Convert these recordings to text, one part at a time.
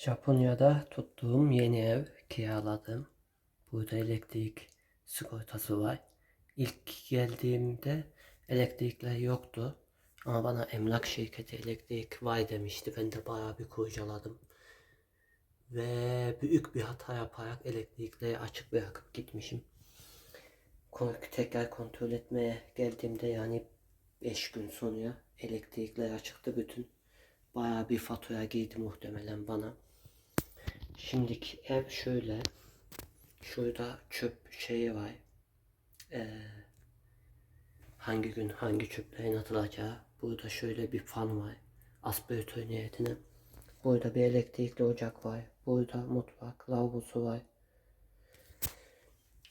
Japonya'da tuttuğum yeni ev kiraladım. Burada elektrik sigortası var. İlk geldiğimde elektrikler yoktu. Ama bana emlak şirketi elektrik var demişti. Ben de bayağı bir kurcaladım. Ve büyük bir hata yaparak elektrikleri açık bırakıp gitmişim. Tekrar kontrol etmeye geldiğimde yani 5 gün sonra elektrikler açıktı bütün. Bayağı bir fatura girdi muhtemelen bana. Şimdiki ev şöyle. Şurada çöp şeyi var. Ee, hangi gün hangi çöplerin atılacağı. Burada şöyle bir fan var. Aspiratör niyetine. Burada bir elektrikli ocak var. Burada mutfak, lavabosu var.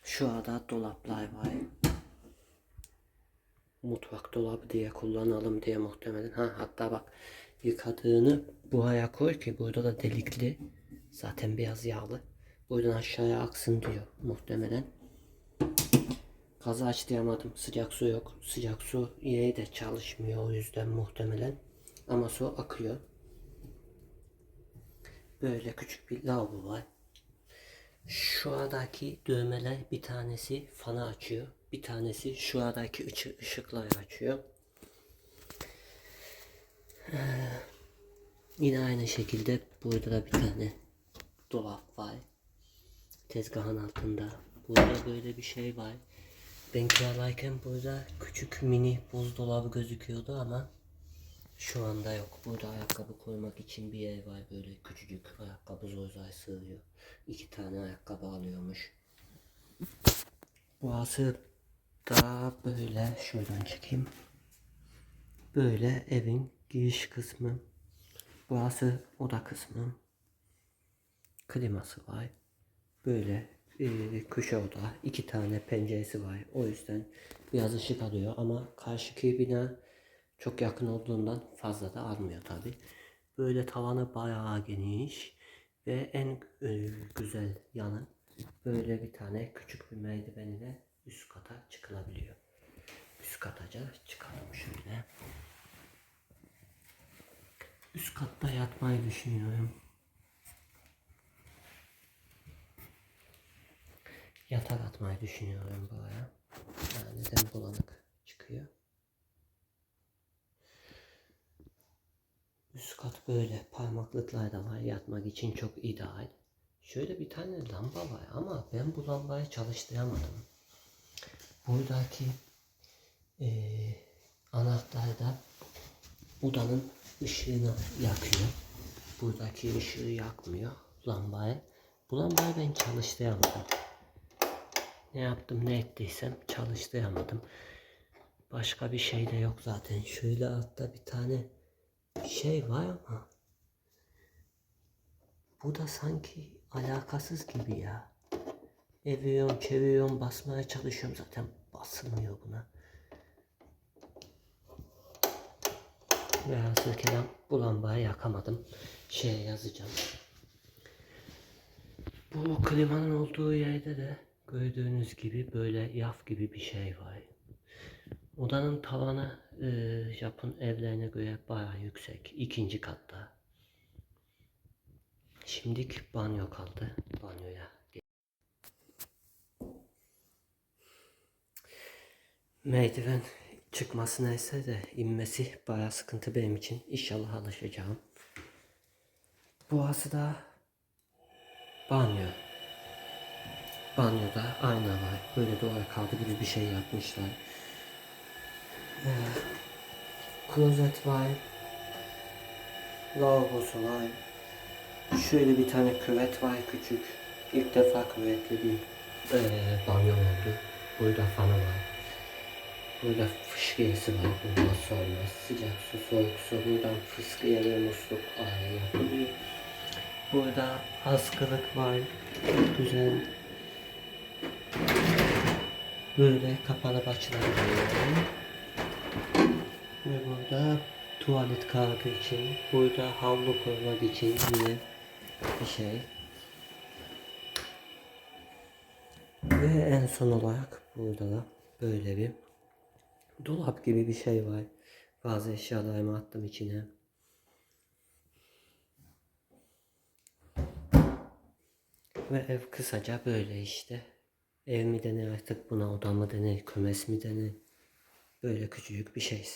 Şu anda dolaplar var. Mutfak dolabı diye kullanalım diye muhtemelen. Ha hatta bak yıkadığını buraya koy ki burada da delikli. Zaten biraz yağlı. Buradan aşağıya aksın diyor muhtemelen. Gazı açlayamadım. Sıcak su yok. Sıcak su yeri de çalışmıyor o yüzden muhtemelen. Ama su akıyor. Böyle küçük bir lavabo var. Şuradaki düğmeler bir tanesi fanı açıyor. Bir tanesi şuradaki ışı, ışıkları açıyor. Ee, yine aynı şekilde burada da bir tane dolap var. Tezgahın altında. Burada böyle bir şey var. Ben kiralarken burada küçük mini buzdolabı gözüküyordu ama şu anda yok. Burada ayakkabı koymak için bir yer var böyle küçücük. Ayakkabı zor sığıyor. İki tane ayakkabı alıyormuş. Burası da böyle şuradan çekeyim. Böyle evin giriş kısmı. Burası oda kısmı. Kliması var. Böyle e, köşe oda. iki tane penceresi var. O yüzden biraz ışık alıyor ama karşıki bina çok yakın olduğundan fazla da almıyor tabi. Böyle tavanı bayağı geniş ve en e, güzel yanı böyle bir tane küçük bir merdiven ile üst kata çıkılabiliyor. Üst kataca çıkalım şöyle. Üst katta yatmayı düşünüyorum. Yatak atmayı düşünüyorum buraya. Yani neden bulanık çıkıyor. Üst kat böyle parmaklıklar da var yatmak için çok ideal. Şöyle bir tane lamba var ama ben bu lambayı çalıştıramadım. Buradaki eee anahtar da odanın ışığını yakıyor. Buradaki ışığı yakmıyor lambayı. Bu lambayı ben çalıştıramadım. Ne yaptım ne ettiysem çalıştıramadım. Başka bir şey de yok zaten. Şöyle altta bir tane şey var ama bu da sanki alakasız gibi ya. Eviyorum, çeviriyorum, basmaya çalışıyorum zaten basılmıyor buna. Velhasıl kelam bu lambayı yakamadım. Şeye yazacağım. Bu klimanın olduğu yerde de gördüğünüz gibi böyle yaf gibi bir şey var. Odanın tavanı e, Japon evlerine göre bayağı yüksek. ikinci katta. Şimdilik banyo kaldı. Banyoya Merdiven çıkması neyse de inmesi bayağı sıkıntı benim için. İnşallah alışacağım. Burası da banyo. Banyoda ayna var. Böyle duvar kağıdı gibi bir şey yapmışlar. Ee, klozet var. Lavabosu var. Şöyle bir tane küvet var küçük. İlk defa küvetli bir ee, banyo oldu. Burada fanı var. Burada fışkıyası var. Burada olmaz. Sıcak su, soğuk su. Buradan fıskıyalı musluk ayrı yapılıyor. Burada askılık var. Güzel. Böyle kapanıp açılabiliyor. Ve burada tuvalet kağıdı için, burada havlu koymak için yine bir şey. Ve en son olarak burada da böyle bir dolap gibi bir şey var. Bazı eşyalarımı attım içine. Ve ev kısaca böyle işte. Ev mi denir artık buna oda mı denir kümes mi denir. Böyle küçücük bir şey.